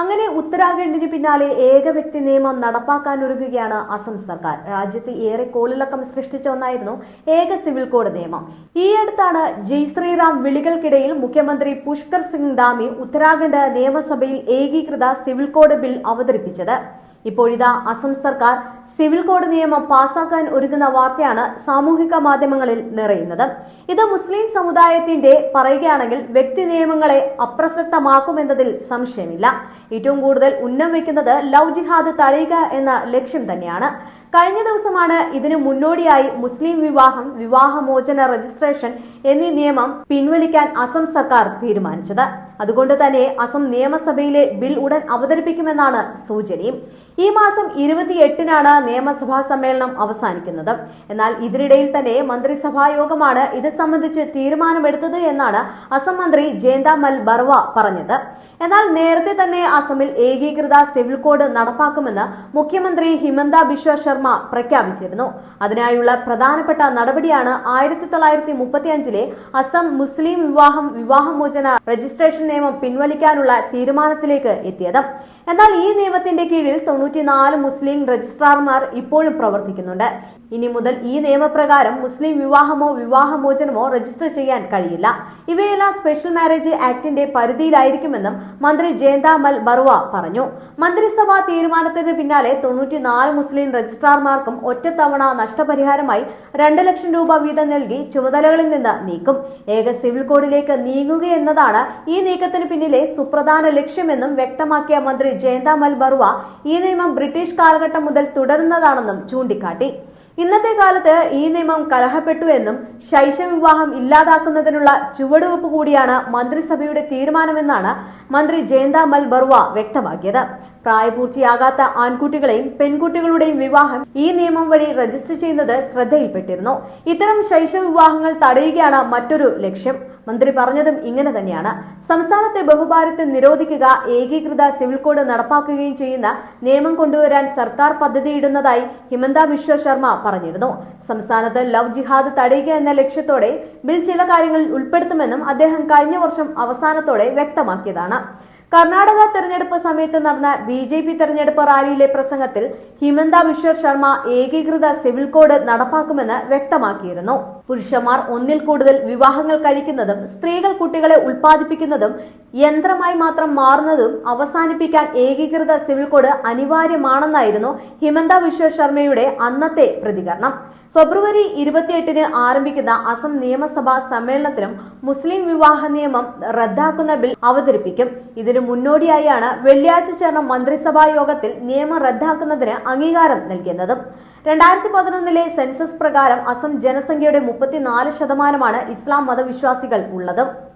അങ്ങനെ ഉത്തരാഖണ്ഡിന് പിന്നാലെ ഏക വ്യക്തി നിയമം നടപ്പാക്കാനൊരുങ്ങുകയാണ് അസം സർക്കാർ. രാജ്യത്ത് ഏറെ കോളിളക്കം സൃഷ്ടിച്ച ഒന്നായിരുന്നു ഏക സിവിൽ കോഡ് നിയമം. ഈ അടുത്താണ് ജയ് ശ്രീറാം വിളികൾക്കിടയിൽ മുഖ്യമന്ത്രി പുഷ്കർ സിംഗ് ധാമി ഉത്തരാഖണ്ഡ് നിയമസഭയിൽ ഏകീകൃത സിവിൽ കോഡ് ബിൽ അവതരിപ്പിച്ചത്. ഇപ്പോഴിതാ അസം സർക്കാർ സിവിൽ കോഡ് നിയമം പാസാക്കാൻ ഒരുങ്ങുന്ന വാർത്തയാണ് സാമൂഹിക മാധ്യമങ്ങളിൽ നിറയുന്നത്. ഇത് മുസ്ലിം സമുദായത്തിന്റെ പറയുകയാണെങ്കിൽ വ്യക്തി നിയമങ്ങളെ അപ്രസക്തമാക്കുമെന്നതിൽ സംശയമില്ല. ഏറ്റവും കൂടുതൽ ഉന്നം വയ്ക്കുന്നത് ലവ് ജിഹാദ് തടയുക എന്ന ലക്ഷ്യം തന്നെയാണ്. കഴിഞ്ഞ ദിവസമാണ് ഇതിനു മുന്നോടിയായി മുസ്ലിം വിവാഹം വിവാഹമോചന രജിസ്ട്രേഷൻ എന്നീ നിയമം പിൻവലിക്കാൻ അസം സർക്കാർ തീരുമാനിച്ചത്. അതുകൊണ്ട് തന്നെ അസം നിയമസഭയിലെ ബിൽ ഉടൻ അവതരിപ്പിക്കുമെന്നാണ് സൂചനയും. ഈ മാസം ഇരുപത്തിയെട്ടിനാണ് നിയമസഭാ സമ്മേളനം അവസാനിക്കുന്നത്. എന്നാൽ ഇതിനിടയിൽ തന്നെ മന്ത്രിസഭാ യോഗമാണ് ഇത് സംബന്ധിച്ച് തീരുമാനമെടുത്തത് എന്നാണ് അസം മന്ത്രി ജയന്ത മൽ ബർവ പറഞ്ഞത്. എന്നാൽ നേരത്തെ തന്നെ അസമിൽ ഏകീകൃത സിവിൽ കോഡ് നടപ്പാക്കുമെന്ന് മുഖ്യമന്ത്രി ഹിമന്ത ബിശ്വ ശർമ്മ പ്രഖ്യാപിച്ചിരുന്നു. അതിനായുള്ള പ്രധാനപ്പെട്ട നടപടിയാണ് ആയിരത്തി തൊള്ളായിരത്തി മുപ്പത്തിയഞ്ചിലെ അസം മുസ്ലിം വിവാഹം വിവാഹമോചന രജിസ്ട്രേഷൻ നിയമം പിൻവലിക്കാനുള്ള തീരുമാനത്തിലേക്ക് എത്തിയത്. എന്നാൽ ഈ നിയമത്തിന്റെ കീഴിൽ തൊണ്ണൂറ്റിനാല് മുസ്ലിം രജിസ്ട്രാർമാർ ഇപ്പോഴും പ്രവർത്തിക്കുന്നുണ്ട്. ഇനി മുതൽ ഈ നിയമപ്രകാരം മുസ്ലിം വിവാഹമോ വിവാഹമോചനമോ രജിസ്റ്റർ ചെയ്യാൻ കഴിയില്ല. ഇവയെല്ലാം സ്പെഷ്യൽ മാരേജ് ആക്ടിന്റെ പരിധിയിലായിരിക്കുമെന്നും മന്ത്രി ജയന്താമൽ ബറുവ പറഞ്ഞു. മന്ത്രിസഭാ തീരുമാനത്തിന് പിന്നാലെ തൊണ്ണൂറ്റിനാല് മുസ്ലിം രജിസ്ട്രാർമാർക്കും ഒറ്റത്തവണ നഷ്ടപരിഹാരമായി രണ്ട് ലക്ഷം രൂപ വീതം നൽകി ചുമതലകളിൽ നിന്ന് നീക്കും. ഏക സിവിൽ കോഡിലേക്ക് നീങ്ങുകയെന്നതാണ് ഈ നീക്കത്തിന് പിന്നിലെ സുപ്രധാന ലക്ഷ്യമെന്നും വ്യക്തമാക്കിയ മന്ത്രി ജയന്താമൽ ബറുവ. ഈ നിയമം ബ്രിട്ടീഷ് കാലഘട്ടം മുതൽ തുടരുന്നതാണെന്നും ചൂണ്ടിക്കാട്ടി. ഇന്നത്തെ കാലത്ത് ഈ നിയമം കലഹപ്പെട്ടു എന്നും ശൈശവ വിവാഹം ഇല്ലാതാക്കുന്നതിനുള്ള ചുവടുവെപ്പ് കൂടിയാണ് മന്ത്രിസഭയുടെ തീരുമാനമെന്നാണ് മന്ത്രി ജയന്ത മൽ ബറുവ വ്യക്തമാക്കിയത്. പ്രായപൂർത്തിയാകാത്ത ആൺകുട്ടികളെയും പെൺകുട്ടികളുടെയും വിവാഹം ഈ നിയമം വഴി രജിസ്റ്റർ ചെയ്യുന്നത് ശ്രദ്ധയിൽപ്പെട്ടിരുന്നു. ഇത്തരം ശൈശവ വിവാഹങ്ങൾ തടയുകയാണ് മറ്റൊരു ലക്ഷ്യം. മന്ത്രി പറഞ്ഞതും ഇങ്ങനെ തന്നെയാണ്. സംസ്ഥാനത്തെ ബഹുഭാരത്തെ നിരോധിക്കുക ഏകീകൃത സിവിൽ കോഡ് നടപ്പാക്കുകയും ചെയ്യുന്ന നിയമം കൊണ്ടുവരാൻ സർക്കാർ പദ്ധതിയിടുന്നതായി ഹിമന്ത ബിശ്വ ശർമ്മ പറഞ്ഞിരുന്നു. സംസ്ഥാനത്ത് ലവ് ജിഹാദ് തടയുക എന്ന ലക്ഷ്യത്തോടെ ബിൽ ചില കാര്യങ്ങളിൽ ഉൾപ്പെടുത്തുമെന്നും അദ്ദേഹം കഴിഞ്ഞ വർഷം അവസാനത്തോടെ വ്യക്തമാക്കിയതാണ്. കർണാടക തെരഞ്ഞെടുപ്പ് സമയത്ത് നടന്ന ബി ജെ പി തെരഞ്ഞെടുപ്പ് റാലിയിലെ പ്രസംഗത്തിൽ ഹിമന്ത ബിശ്വർ ശർമ്മ ഏകീകൃത സിവിൽ കോഡ് നടപ്പാക്കുമെന്ന് വ്യക്തമാക്കിയിരുന്നു. പുരുഷന്മാർ ഒന്നിൽ കൂടുതൽ വിവാഹങ്ങൾ കഴിക്കുന്നതും സ്ത്രീകൾ കുട്ടികളെ ഉൽപ്പാദിപ്പിക്കുന്നതും യന്ത്രമായി മാത്രം മാറുന്നതും അവസാനിപ്പിക്കാൻ ഏകീകൃത സിവിൽ കോഡ് അനിവാര്യമാണെന്നായിരുന്നു ഹിമന്ത വിശ്വ ശർമ്മയുടെ അന്നത്തെ പ്രതികരണം. ഫെബ്രുവരി ഇരുപത്തിയെട്ടിന് ആരംഭിക്കുന്ന അസം നിയമസഭാ സമ്മേളനത്തിലും മുസ്ലിം വിവാഹ നിയമം റദ്ദാക്കുന്ന ബിൽ അവതരിപ്പിക്കും. ഇതിനു മുന്നോടിയായാണ് വെള്ളിയാഴ്ച ചേർന്ന മന്ത്രിസഭാ യോഗത്തിൽ നിയമം റദ്ദാക്കുന്നതിന് അംഗീകാരം നൽകിയത് രണ്ടായിരത്തി പതിനൊന്നിലെ സെൻസസ് പ്രകാരം അസം ജനസംഖ്യയുടെ മുപ്പത്തിനാല് ശതമാനമാണ് ഇസ്ലാം മതവിശ്വാസികൾ ഉള്ളത്.